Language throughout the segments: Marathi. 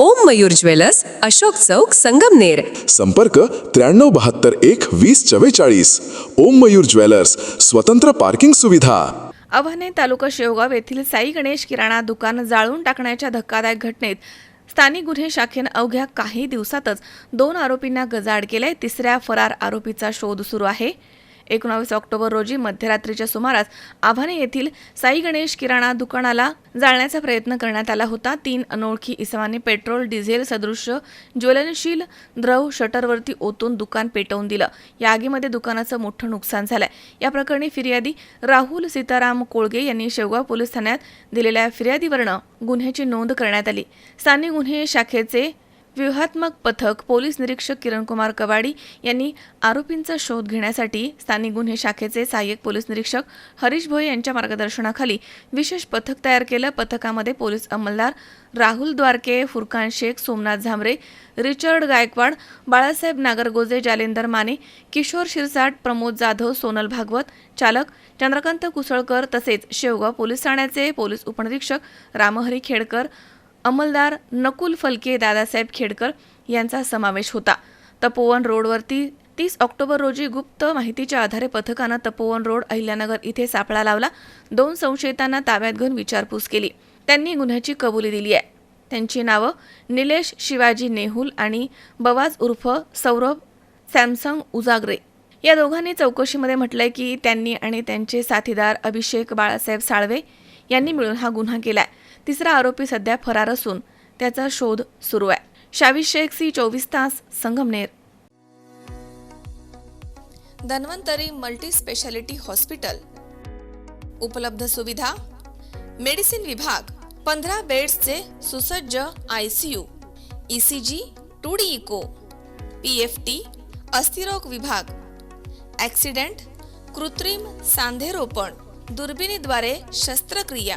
ओम मयूर ज्वेलर्स अशोक चौक संगमनेर. संपर्क त्र्याण्णव बहात्तर एक वीस चव्वेचाळीस. ओम मयूर ज्वेलर्स स्वतंत्र पार्किंग सुविधा. अव्हाने तालुका शेवगाव येथील साई गणेश किराणा दुकान जाळून टाकण्याच्या धक्कादायक घटनेत स्थानिक गुन्हे शाखेनं अवघ्या काही दिवसातच दोन आरोपींना गजाआड केले तिसऱ्या फरार आरोपीचा शोध सुरू आहे. एकोणावीस ऑक्टोबर रोजी मध्यरात्रीच्या सुमारास आव्हाने येथील साई गणेश किराणा दुकानाला जाळण्याचा प्रयत्न करण्यात आला होता. तीन अनोळखी इसमांनी पेट्रोल डिझेल सदृश्य ज्वलनशील द्रव शटरवरती ओतून दुकान पेटवून दिलं. या आगीमध्ये दुकानाचं मोठं नुकसान झालंय. या प्रकरणी फिर्यादी राहुल सीताराम कोळगे यांनी शेवगाव पोलीस ठाण्यात दिलेल्या फिर्यादीवरनं गुन्ह्याची नोंद करण्यात आली. स्थानिक गुन्हे शाखेचे व्यूहात्मक पथक पोलीस निरीक्षक किरणकुमार कवाडी यांनी आरोपींचा शोध घेण्यासाठी स्थानिक गुन्हे शाखेचे सहाय्यक पोलीस निरीक्षक हरीश भोये यांच्या मार्गदर्शनाखाली विशेष पथक तयार केलं. पथकामध्ये पोलीस अंमलदार राहुल द्वारके फुरकान शेख सोमनाथ झांबरे रिचर्ड गायकवाड बाळासाहेब नागरगोजे जालेंदर माने किशोर शिरसाट प्रमोद जाधव सोनल भागवत चालक चंद्रकांत कुसळकर तसेच शेवगाव पोलीस ठाण्याचे पोलीस उपनिरीक्षक रामहरी खेडकर अंमलदार नकुल फलके दादासाहेब खेडकर यांचा समावेश होता. तपोवन रोडवरती तीस ऑक्टोबर रोजी गुप्त माहितीच्या आधारे पथकानं तपोवन रोड अहिल्यानगर इथे सापळा लावला. दोन संशयितांना ताब्यात घेऊन विचारपूस केली. त्यांनी गुन्ह्याची कबुली दिली आहे. त्यांची नावं निलेश शिवाजी नेहुल आणि बवाज उर्फ सौरभ सॅमसंग उजागरे. या दोघांनी चौकशीमध्ये म्हटलंय की त्यांनी आणि त्यांचे साथीदार अभिषेक बाळासाहेब साळवे यांनी मिळून हा गुन्हा केलाय. तिसरा आरोपी सध्या फरार असून त्याचा शोध सुरू आहे. शावी शेख सी चोवीस तास Sangamner. Dhanvantari multi speciality hospital. उपलब्ध सुविधा. मेडिसिन विभाग पंधरा बेड्सचे सुसज्ज I C U E C G two D echo. P F T अस्थिरोग विभाग. ॲक्सिडेंट कृत्रिम सांधेरोपण दुर्बिणीद्वारे शस्त्रक्रिया.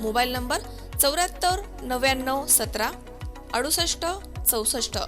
मोबाईल नंबर चौऱ्याहत्तर नव्याण्णव सतरा अडुसष्ट चौसष्ट.